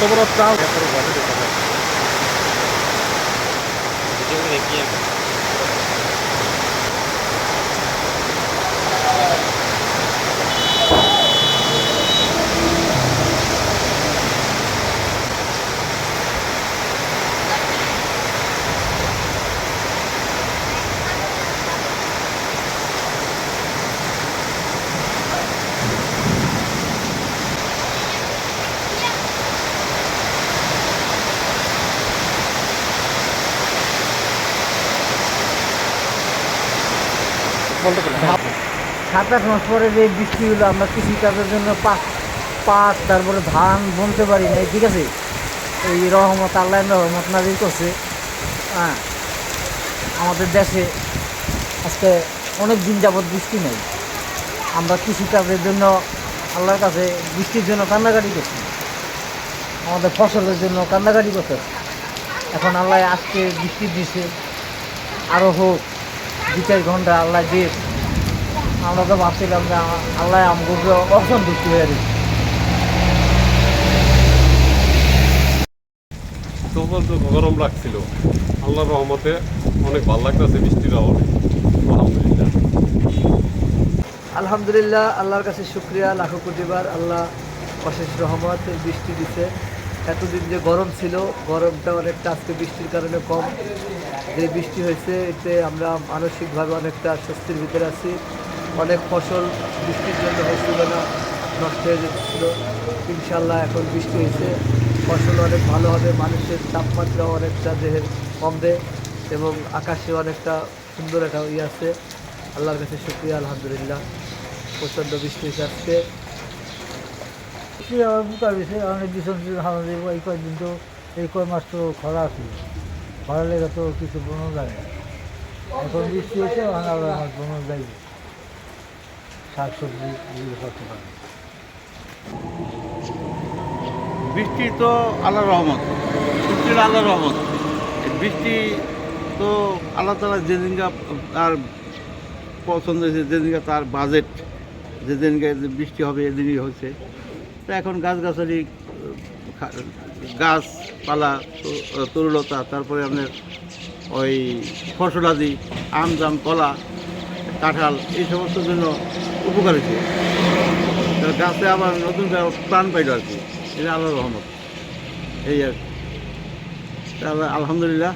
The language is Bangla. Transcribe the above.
বড় চাল সাত আট মাস পরে যে বৃষ্টি হলো, আমরা কৃষিকাজের জন্য পাট পাট, তারপরে ধান বুনতে পারি না ঠিক আছে? এই রহমত আল্লাহ রহমত নাজির করছে। হ্যাঁ আমাদের দেশে আজকে অনেক দিন যাবৎ বৃষ্টি নেই। আমরা কৃষিকাজের জন্য আল্লাহর কাছে বৃষ্টির জন্য কান্নাকাটি করছি। আমাদের ফসলের জন্য কান্নাকাটি করতে এখন আল্লাহ আজকে বৃষ্টি দিছে আরও হোক দু চার ঘণ্টা আল্লাহ দিয়ে আমরা তো ভাবছিলাম যে আল্লাহ আমাকে অসন্তুষ্ট হয়ে তো গরম লাগছিল। আল্লাহর রহমতে অনেক ভালো লাগতেছে বৃষ্টির আলহামদুলিল্লাহ। আল্লাহর কাছে শুক্রিয়া লাখো কোটিবার আল্লাহ অশেষ রহমত বৃষ্টি দিছে। এতদিন যে গরম ছিল গরমটা অনেকটা আজকে বৃষ্টির কারণে কম। যে বৃষ্টি হয়েছে, এতে আমরা মানসিকভাবে অনেকটা স্বস্তির ভিতরে আছি। অনেক ফসল বৃষ্টির জন্য হয়েছিল না, নষ্ট হয়ে যাচ্ছিল। ইনশাল্লাহ এখন বৃষ্টি হয়েছে। ফসল অনেক ভালো হবে, মানুষের তাপমাত্রা অনেকটা দেহের কমবে এবং আকাশে অনেকটা সুন্দর একটা ইয়ে আছে। আল্লাহর কাছে শুক্রিয়া, আলহামদুলিল্লাহ। প্রচণ্ড বৃষ্টি হয়েছে আজকে। বুকার বিষয় অনেক হাওয়া দেবো এই কয়েকদিন তো, এই কয় মাস তো খরা ছিল লেগে তো কিছু বনো যায় না। এখন বৃষ্টি হয়েছে আবার আমার বনো যাইবে। শাক সবজি এগুলো করতে পারে বৃষ্টি তো আল্লাহ রহমত বৃষ্টির আল্লাহ রহমত। বৃষ্টি তো আল্লাহ তালা যেদিনকা তার পছন্দ হয়েছে যেদিনকা তার বাজেট যেদিনকে বৃষ্টি হবে, এদিনই হয়েছে। তো এখন গাছগাছালি গাছপালা, তরু- তরুলতা, তারপরে আপনার ওই ফসলাদি আম জাম কলা, কাঁঠাল, এই সমস্ত জন্য উপকার হয়েছে। গাছে আবার নতুন প্রাণ পাইল আর কি। এটা আল্লাহ রহমত। এই আর কি। আলহামদুলিল্লাহ।